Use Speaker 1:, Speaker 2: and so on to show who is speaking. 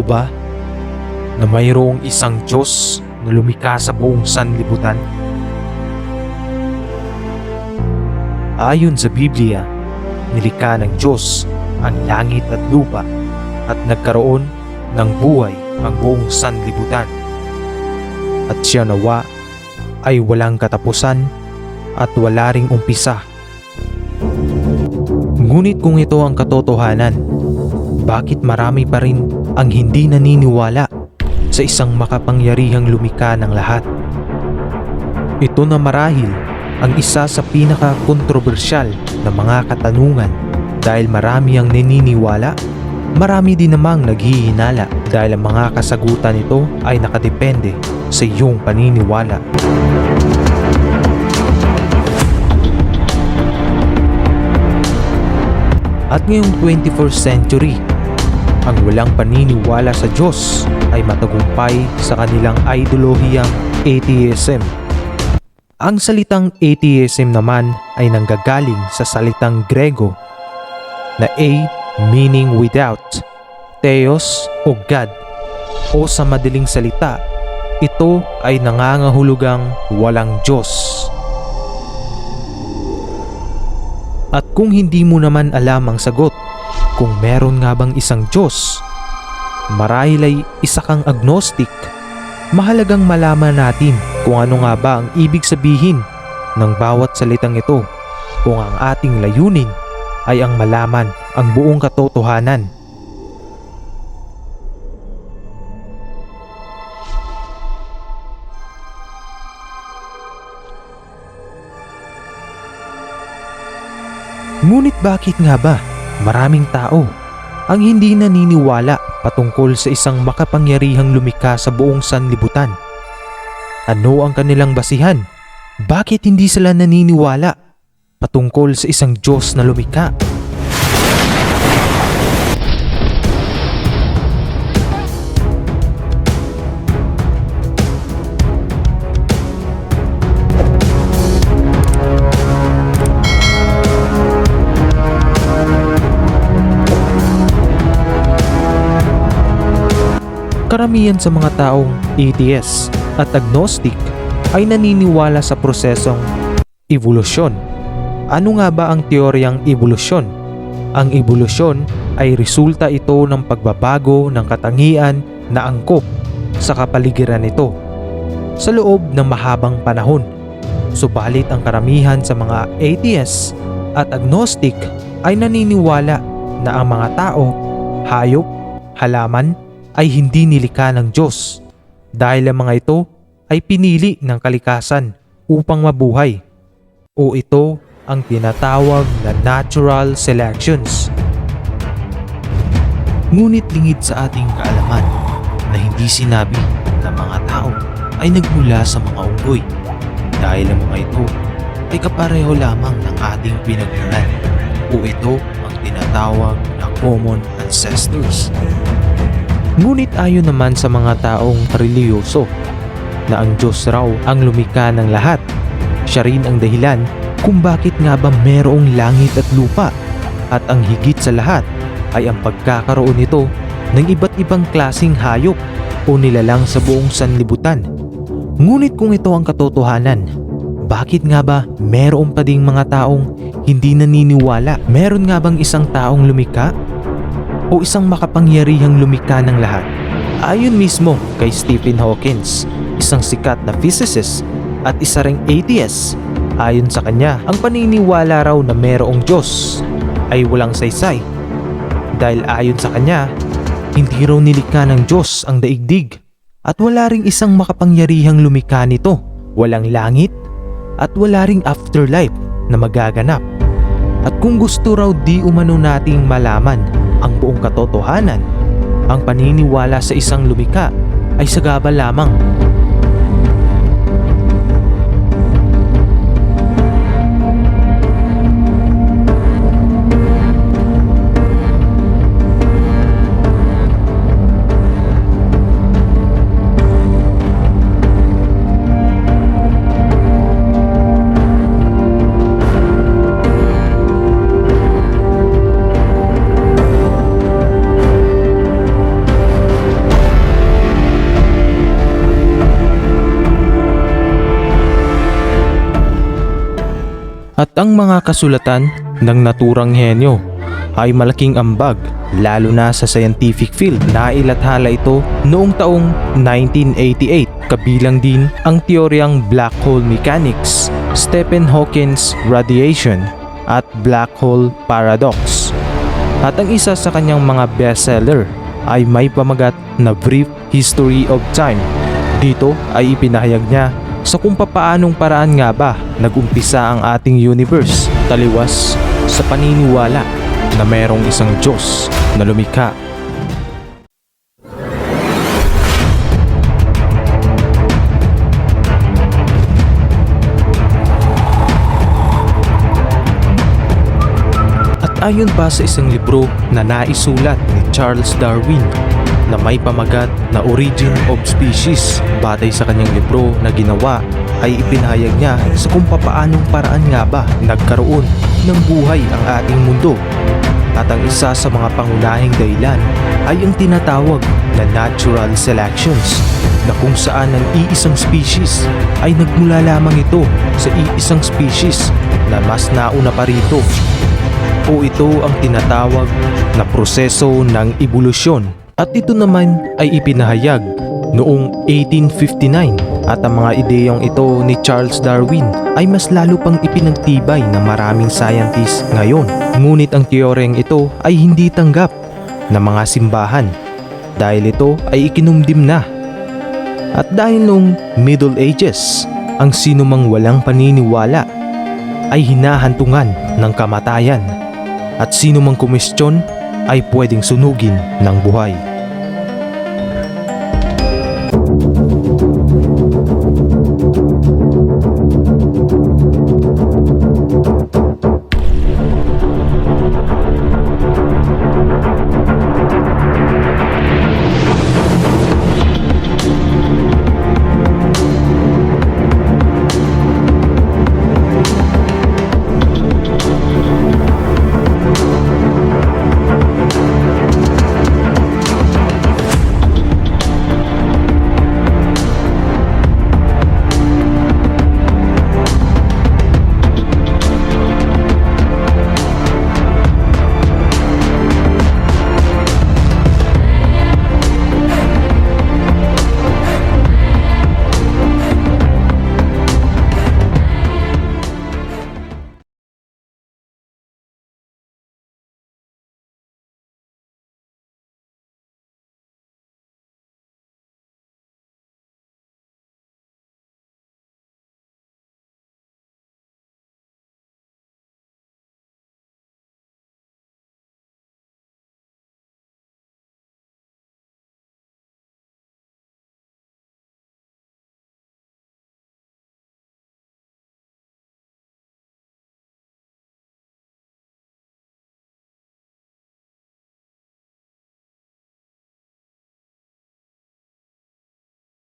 Speaker 1: Totoo ba na mayroong isang Diyos na lumikha sa buong sanlibutan? Ayon sa Biblia, nilikha ng Diyos ang langit at lupa at nagkaroon ng buhay ang buong sanlibutan. At siya nawa ay walang katapusan at wala ring umpisa. Ngunit kung ito ang katotohanan, bakit marami pa rin ang hindi naniniwala sa isang makapangyarihang lumika ng lahat? Ito na marahil ang isa sa pinaka-kontrobersyal na mga katanungan dahil marami ang naniniwala, marami din namang naghihinala dahil ang mga kasagutan nito ay nakadepende sa iyong paniniwala. At ngayong 21st century, ang walang paniniwala sa Diyos ay matagumpay sa kanilang ideolohiyang atheism. Ang salitang atheism naman ay nanggagaling sa salitang Grego na A meaning without, Theos o God o sa madaling salita, ito ay nangangahulugang walang Diyos. At kung hindi mo naman alam ang sagot, kung meron nga bang isang Diyos, marahil ay isa kang agnostic, mahalagang malaman natin kung ano nga ba ang ibig sabihin ng bawat salitang ito kung ang ating layunin ay ang malaman ang buong katotohanan. Ngunit bakit nga ba maraming tao ang hindi naniniwala patungkol sa isang makapangyarihang lumika sa buong sanlibutan? Ano ang kanilang basihan? Bakit hindi sila naniniwala patungkol sa isang Diyos na lumika? Karamihan sa mga taong atheist at agnostic ay naniniwala sa prosesong evolusyon. Ano nga ba ang teoryang evolusyon? Ang evolusyon ay resulta ito ng pagbabago ng katangian na angkop sa kapaligiran nito sa loob ng mahabang panahon. Subalit ang karamihan sa mga atheist at agnostic ay naniniwala na ang mga tao, hayop, halaman ay hindi nilikha ng Diyos dahil ang mga ito ay pinili ng kalikasan upang mabuhay o ito ang tinatawag na natural selections. Ngunit lingid sa ating kaalaman na hindi sinabi na mga tao ay nagmula sa mga unggoy dahil ang mga ito ay kapareho lamang ng ating pinagmulan o ito ang tinatawag na common ancestors. Ngunit ayon naman sa mga taong reliyoso na ang Diyos raw ang lumika ng lahat. Siya rin ang dahilan kung bakit nga ba merong langit at lupa at ang higit sa lahat ay ang pagkakaroon nito ng iba't ibang klasing hayop o nilalang sa buong sanlibutan. Ngunit kung ito ang katotohanan, bakit nga ba meron pa ding mga taong hindi naniniwala? Meron nga bang isang taong lumika o isang makapangyarihang lumika ng lahat. Ayon mismo kay Stephen Hawking, isang sikat na physicist at isa ring atheist, ayon sa kanya, ang paniniwala raw na mayroong Diyos ay walang saysay. Dahil ayon sa kanya, hindi raw nilikha ng Diyos ang daigdig at wala ring isang makapangyarihang lumika nito. Walang langit at wala ring afterlife na magaganap. At kung gusto raw di umano nating malaman ang buong katotohanan, ang paniniwala sa isang lumika ay sagabal lamang. At ang mga kasulatan ng naturang henyo ay malaking ambag lalo na sa scientific field. Nailathala ito noong taong 1988 kabilang din ang teoryang black hole mechanics, Stephen Hawking's radiation at black hole paradox. At ang isa sa kanyang mga bestseller ay may pamagat na Brief History of Time. Dito ay ipinahayag niya sa kung papaanong paraan nga ba nagumpisa ang ating universe taliwas sa paniniwala na mayroong isang Diyos na lumikha. At ayon pa sa isang libro na naisulat ni Charles Darwin na may pamagat na Origin of Species, batay sa kanyang libro na ginawa ay ipinahayag niya sa kung papaanong paraan nga ba nagkaroon ng buhay ang ating mundo. At ang isa sa mga pangunahing dahilan ay ang tinatawag na natural selections na kung saan ang iisang species ay nagmula lamang ito sa iisang species na mas nauna pa rito. O ito ang tinatawag na proseso ng ebolusyon at ito naman ay ipinahayag noong 1859 at ang mga ideyong ito ni Charles Darwin ay mas lalo pang ipinagtibay ng maraming scientists ngayon. Ngunit ang teoryeng ito ay hindi tanggap ng mga simbahan dahil ito ay ikinumdim na. At dahil nung Middle Ages, ang sinumang walang paniniwala ay hinahantungan ng kamatayan at sino mang kumestyon ay pwedeng sunugin ng buhay.